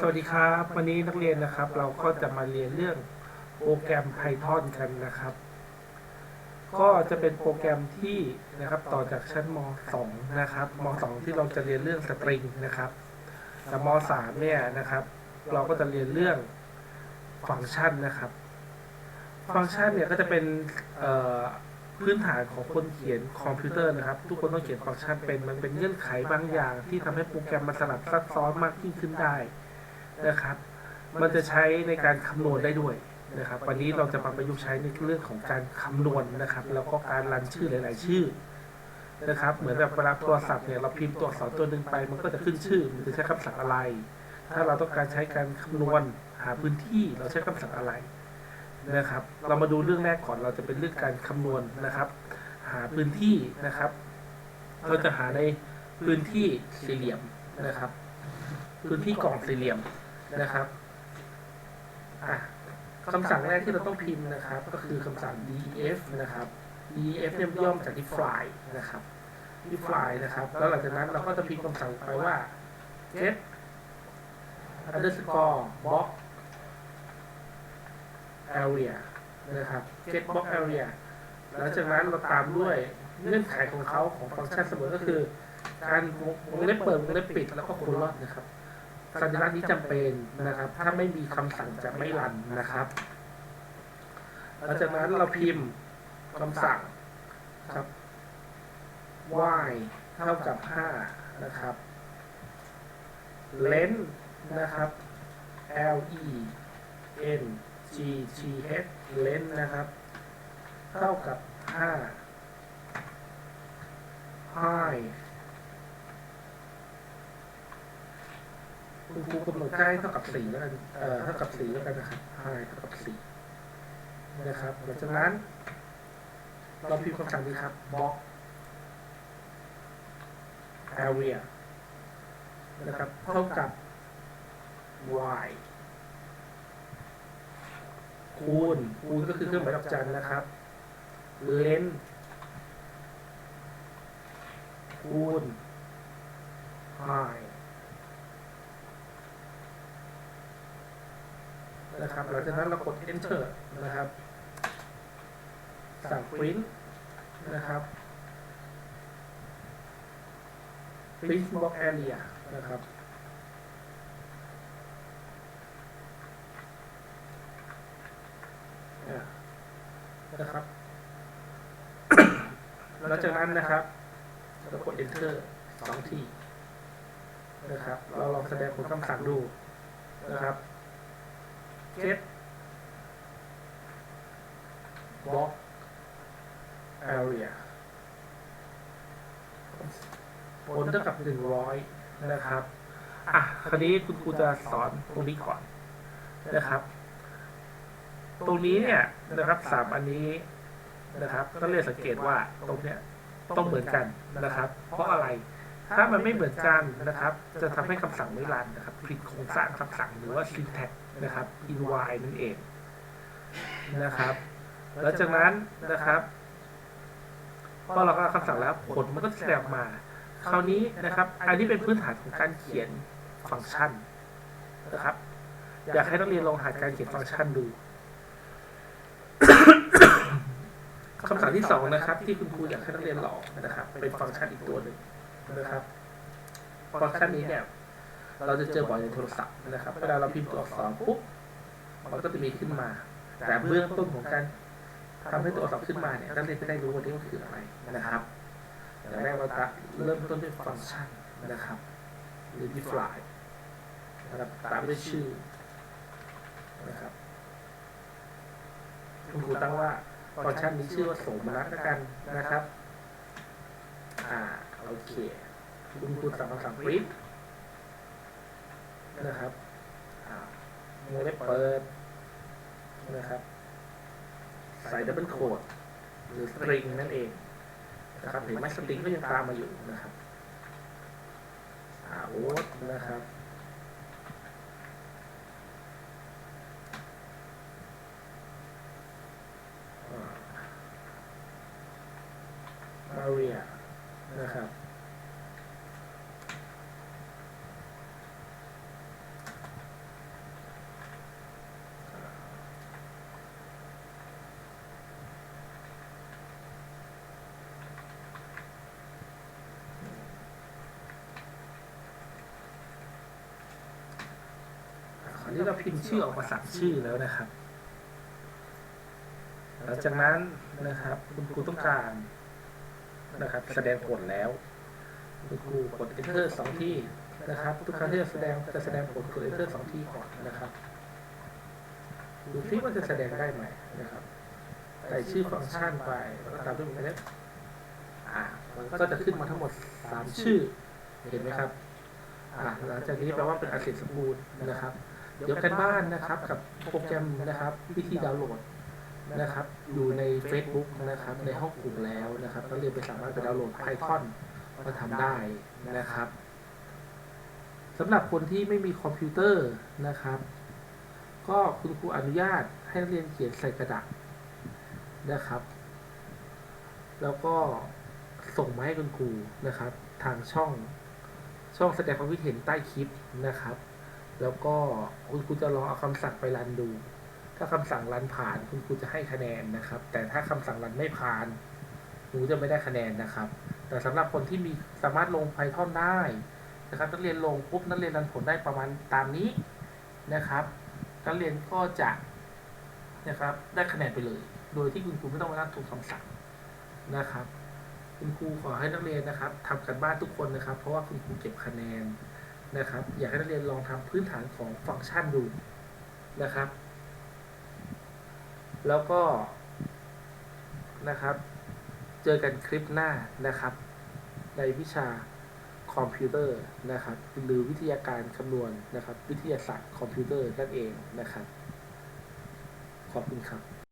สวัสดีครับ วันนี้นักเรียนนะครับ เราก็จะมาเรียนเรื่องโปรแกรม Python กันนะครับ ก็จะเป็นโปรแกรมที่นะครับต่อจากชั้นม .2 นะครับม .2 ที่เราจะเรียนเรื่องสตริงนะครับแต่ม .3 เนี่ยนะครับ เราก็จะเรียนเรื่องฟังก์ชันนะครับ ฟังก์ชันเนี่ยก็จะเป็นพื้นฐานของคนเขียนคอมพิวเตอร์นะครับ ทุกคนต้องเขียนฟังก์ชันเป็นมันเป็นเงื่อนไขบางอย่างที่ทำให้โปรแกรมมันสลับซับซ้อนมากยิ่งขึ้นได้ นะครับ มันจะใช้ในการคำนวณได้ด้วยนะครับ วันนี้เราจะมาประยุกต์ใช้ในเรื่องของการคำนวณนะครับ แล้วก็การรันชื่อหลาย ๆ ชื่อนะครับ เหมือนแบบเวลาโทรศัพท์เนี่ยเราพิมพ์ตัวอักษรตัวหนึ่งไป มันก็จะขึ้นชื่อ มันจะใช้คำสั่งอะไร ถ้าเราต้องการใช้การคำนวณหาพื้นที่เราใช้คำสั่งอะไรนะครับ เรามาดูเรื่องแรกก่อนเราจะเป็นเรื่องการคำนวณนะครับ หาพื้นที่นะครับ เราจะหาในพื้นที่สี่เหลี่ยมนะครับ พื้นที่กล่องสี่เหลี่ยม นะครับอะคำสั่งแรกที่เราต้องพิมพ์นะครับ ก็คือคำสั่ง def นะครับ def เนี่ยย่อมาจาก define นะครับ define นะครับ แล้วหลังจากนั้นเราก็จะพิมพ์คำสั่งไปว่า get underscore box area นะครับ get box area หลังจากนั้นเราตามด้วยเงื่อนไขของเขาของฟังก์ชันเสมอก็คือ การวงเล็บเปิดวงเล็บปิดแล้วก็คูณลอดนะครับ สัญลักษณ์นี้จำเป็นนะครับ ถ้าไม่มีคำสั่งจะไม่รันนะครับหลังจากนั้นเราพิมพ์คำสั่งครับ y เท่ากับ 5 นะครับ len นะครับ l e n g t h len นะครับ เท่ากับ 5 high คุณครูกำหนดค่าให้เท่ากับสี่แล้วกันเอ่อเท่ากับสี่แล้วกันนะครับ high เท่ากับสี่นะครับหลังจากนั้น เราพิมพ์คำสั่งนี้ครับ box area นะครับเท่ากับ y คูณคูณก็คือเครื่องหมายดอกจันนะครับ เลนคูณ high นะครับ หลังจากนั้นเรากด enter นะครับ สั่ง print นะครับ print box area นะครับนะครับ หลังจากนั้นนะครับเรากด enter สองทีนะครับ เราลองแสดงผลคำสั่งดูนะครับ get box area ผลเท่ากับหนึ่งร้อยนะครับ อะคราวนี้คุณครูจะสอนตรงนี้ก่อนนะครับ ตรงนี้เนี่ยนะครับสามอันนี้นะครับ ก็เรียกสังเกตว่าตรงเนี้ยต้องเหมือนกันนะครับ เพราะอะไร ถ้ามันไม่เหมือนกันนะครับ จะทำให้คำสั่งไม่รันนะครับ ผิดโครงสร้างคำสั่งหรือว่า syntax น นะครับ in y นั่นเองนะครับ แล้วจากนั้นนะครับพอเราก็คำสั่งแล้วผลมันก็แสดงออกมา คราวนี้นะครับ อันนี้เป็นพื้นฐานของการเขียนฟังก์ชันนะครับ อยากให้นักเรียนลองหัดการเขียนฟังก์ชันดูคำสั่งที่สองนะครับ ที่คุณครูอยากให้นักเรียนลองนะครับ เป็นฟังก์ชันอีกตัวหนึ่งนะครับ ฟังก์ชันนี้เนี่ย เราจะเจอบ่อยในโทรศัพท์นะครับเวลาเราพิมพ์ตัวอักษรปุ๊บมันก็จะมีขึ้นมา แต่เบื้องต้นของการทำให้ตัวอักษรขึ้นมาเนี่ยนักเรียนจะได้รู้ว่านี่มันคืออะไรนะครับอย่างแรกเราจะเริ่มต้นด้วยฟังก์ชันนะครับหรือ define นะครับตามด้วยชื่อนะครับคุณครูตั้งว่าฟังก์ชันนี้ชื่อว่าสมนัสแล้วกันนะครับ อ่าโอเค คุณครูสั่งคำสั่ง print นะครับวงเล็บเปิดนะครับ ใส่ดับเบิลโคดหรือสตริงนั่นเองนะครับเห็นไหมสตริงก็ยังตามมาอยู่นะครับอาโอ๊ตนะครับมาเรียนะครับ นี้เราพิมพ์ชื่อออกมาสามชื่อแล้วนะครับ หลังจากนั้นนะครับ คุณครูต้องการนะครับ แสดงผลแล้วคุณครูกด enter สองที่นะครับ ทุกครั้งที่จะแสดงจะแสดงผลกด enter สองที่ก่อนนะครับดูซิว่าจะแสดงได้ไหมนะครับใส่ชื่อฟังก์ชันไปแล้วก็ตามด้วยหมายเลขอ่ามันก็จะขึ้นมาทั้งหมดสามชื่อเห็นไหมครับอ่าหลังจากนี้แปลว่าเป็นอันเสร็จสมบูรณ์นะครับ เดี๋ยวกันบ้านนะครับกับโปรแกรมนะครับ วิธีดาวน์โหลดนะครับ อยู่ใน Facebook นะครับ ในห้องกลุ่มแล้วนะครับนักเรียนไปสามารถไปดาวน์โหลด Python มาทำได้นะครับสำหรับคนที่ไม่มีคอมพิวเตอร์นะครับ ก็คุณครูอนุญาตให้นักเรียนเขียนใส่กระดาษนะครับ แล้วก็ส่งมาให้คุณครูนะครับ ทางช่องช่องแสดงความคิดเห็นใต้คลิปนะครับ แล้วก็คุณครูจะลองเอาคำสั่งไปรันดู ถ้าคำสั่งรันผ่านคุณครูจะให้คะแนนนะครับ แต่ถ้าคำสั่งรันไม่ผ่านหนูจะไม่ได้คะแนนนะครับ แต่สำหรับคนที่มีสามารถลง Python ได้นะครับนักเรียนลงปุ๊บนักเรียนรันผลได้ประมาณตามนี้นะครับนักเรียนก็จะนะครับได้คะแนนไปเลย โดยที่คุณครูไม่ต้องมานั่งทวนคำสั่งนะครับ คุณครูขอให้นักเรียนนะครับทำกันบ้านทุกคนนะครับ เพราะว่าคุณครูเก็บคะแนน นะครับ อยากให้นักเรียนลองทำพื้นฐานของฟังก์ชันดูนะครับ แล้วก็นะครับ เจอกันคลิปหน้านะครับ ในวิชาคอมพิวเตอร์นะครับหรือวิทยาการคำนวณนะครับ วิทยาศาสตร์คอมพิวเตอร์นั่นเองนะครับ ขอบคุณครับ